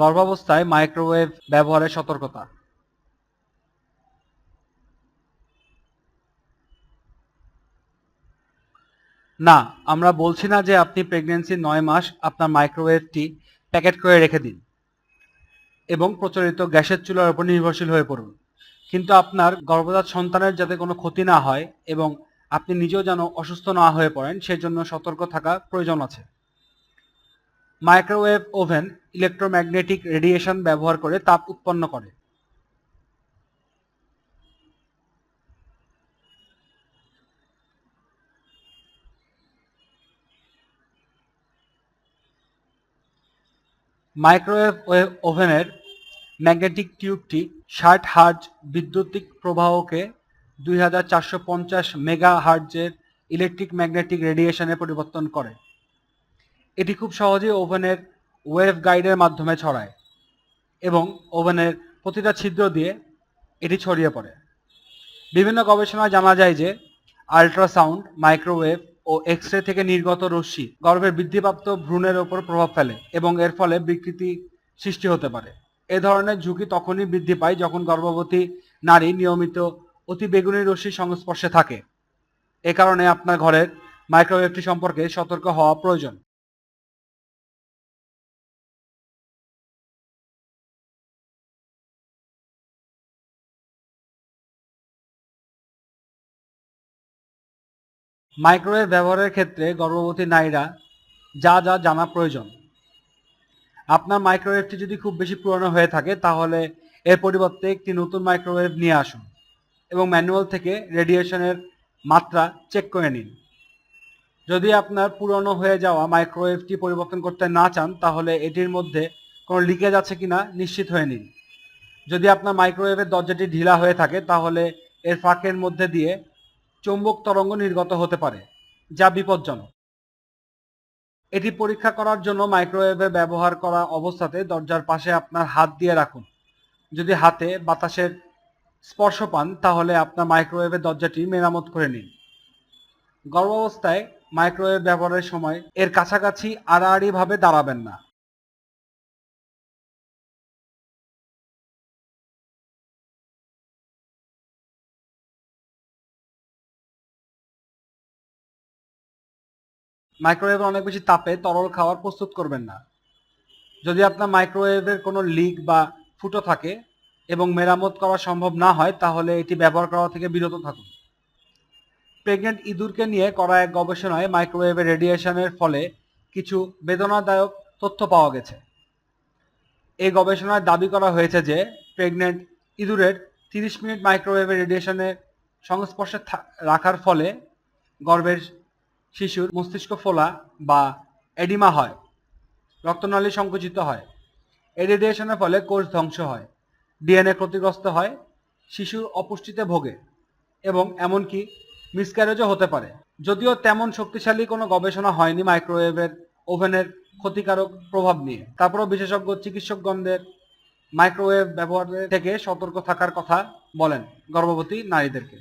গর্ভাবস্থায় মাইক্রোওয়েভ ব্যবহারের সতর্কতা। না, আমরা বলছি না যে আপনি প্রেগন্যান্সির নয় মাস আপনার মাইক্রোওয়েভটি প্যাকেট করে রেখে দিন এবং প্রচলিত গ্যাসের চুলার উপর নির্ভরশীল হয়ে পড়ুন। কিন্তু আপনার গর্ভজাত সন্তানের যাতে কোনো ক্ষতি না হয় এবং আপনি নিজেও যেন অসুস্থ না হয়ে পড়েন, সেজন্য সতর্ক থাকা প্রয়োজন আছে। মাইক্রোওয়েভ ওভেন ইলেকট্রোম্যাগনেটিক রেডিয়েশন ব্যবহার করে তাপ উৎপন্ন করে। মাইক্রোওয়েভ ওয়ে- ওভেনের ম্যাগনেটিক টিউবটি ষাট হার্জ বিদ্যুতিক প্রবাহকে দুই হাজার চারশো পঞ্চাশ মেগা হার্জের ইলেকট্রিক ম্যাগনেটিক রেডিয়েশনে পরিবর্তন করে। এটি খুব সহজেই ওভেনের ওয়েভ গাইডের মাধ্যমে ছড়ায় এবং ওভেনের প্রতিটা ছিদ্র দিয়ে এটি ছড়িয়ে পড়ে। বিভিন্ন গবেষণায় জানা যায় যে আল্ট্রাসাউন্ড, মাইক্রোওয়েভ ও এক্স রে থেকে নির্গত রশ্মি গর্ভের বৃদ্ধিপ্রাপ্ত ভ্রূণের ওপর প্রভাব ফেলে এবং এর ফলে বিকৃতি সৃষ্টি হতে পারে। এ ধরনের ঝুঁকি তখনই বৃদ্ধি পায় যখন গর্ভবতী নারী নিয়মিত অতি বেগুনি রশ্মির সংস্পর্শে থাকে। এ কারণে আপনার ঘরের মাইক্রোওয়েভটি সম্পর্কে সতর্ক হওয়া প্রয়োজন। মাইক্রোওয়েভ ব্যবহারের ক্ষেত্রে গর্ভবতী নারীরা যা যা জানা প্রয়োজন। আপনার মাইক্রোওয়েভটি যদি খুব বেশি পুরনো হয়ে থাকে, তাহলে এর পরিবর্তে একটি নতুন মাইক্রোওয়েভ নিয়ে আসুন এবং ম্যানুয়াল থেকে রেডিয়েশনের মাত্রা চেক করে নিন। যদি আপনার পুরনো হয়ে যাওয়া মাইক্রোওয়েভটি পরিবর্তন করতে না চান, তাহলে এটির মধ্যে কোনো লিকেজ আছে কি না নিশ্চিত হয়ে নিন। যদি আপনার মাইক্রোওয়েভের দরজাটি ঢিলা হয়ে থাকে, তাহলে এর ফাঁকের মধ্যে দিয়ে চৌম্বক তরঙ্গ নির্গত হতে পারে, যা বিপজ্জনক। এটি পরীক্ষা করার জন্য মাইক্রোওয়েভে ব্যবহার করা অবস্থাতে দরজার পাশে আপনার হাত দিয়ে রাখুন। যদি হাতে বাতাসের স্পর্শ পান, তাহলে আপনার মাইক্রোওয়েভের দরজাটি মেরামত করে নিন। গর্ভাবস্থায় মাইক্রোওয়েভ ব্যবহারের সময় এর কাছাকাছি আড়াআড়িভাবে দাঁড়াবেন না। মাইক্রোওয়েভে অনেক বেশি তাপে তরল খাবার প্রস্তুত করবেন না। যদি আপনার মাইক্রোওয়েভের কোনো লিক বা ফুটো থাকে এবং মেরামত করা সম্ভব না হয়, তাহলে এটি ব্যবহার করা থেকে বিরত থাকুন। প্রেগনেন্ট ইঁদুরকে নিয়ে করা এক গবেষণায় মাইক্রোওয়েভের রেডিয়েশনের ফলে কিছু বেদনাদায়ক তথ্য পাওয়া গেছে। এই গবেষণায় দাবি করা হয়েছে যে প্রেগনেন্ট ইঁদুরের তিরিশ মিনিট মাইক্রোওয়েভের রেডিয়েশনের সংস্পর্শে রাখার ফলে গর্ভের শিশুর মস্তিষ্ক ফোলা বা এডিমা হয়, রক্তনালী সংকুচিত হয়। এই রেডিয়েশনের ফলে কোষ ধ্বংস হয়, ডিএনএ ক্ষতিগ্রস্ত হয় শিশুর অপুষ্টিতে ভোগে এবং এমনকি মিসক্যারেজও হতে পারে। যদিও তেমন শক্তিশালী কোনো গবেষণা হয়নি মাইক্রোওয়েভের ওভেনের ক্ষতিকারক প্রভাব নিয়ে। তারপরও বিশেষজ্ঞ চিকিৎসকগণদের মাইক্রোওয়েভ ব্যবহারের থেকে সতর্ক থাকার কথা বলেন গর্ভবতী নারীদেরকে।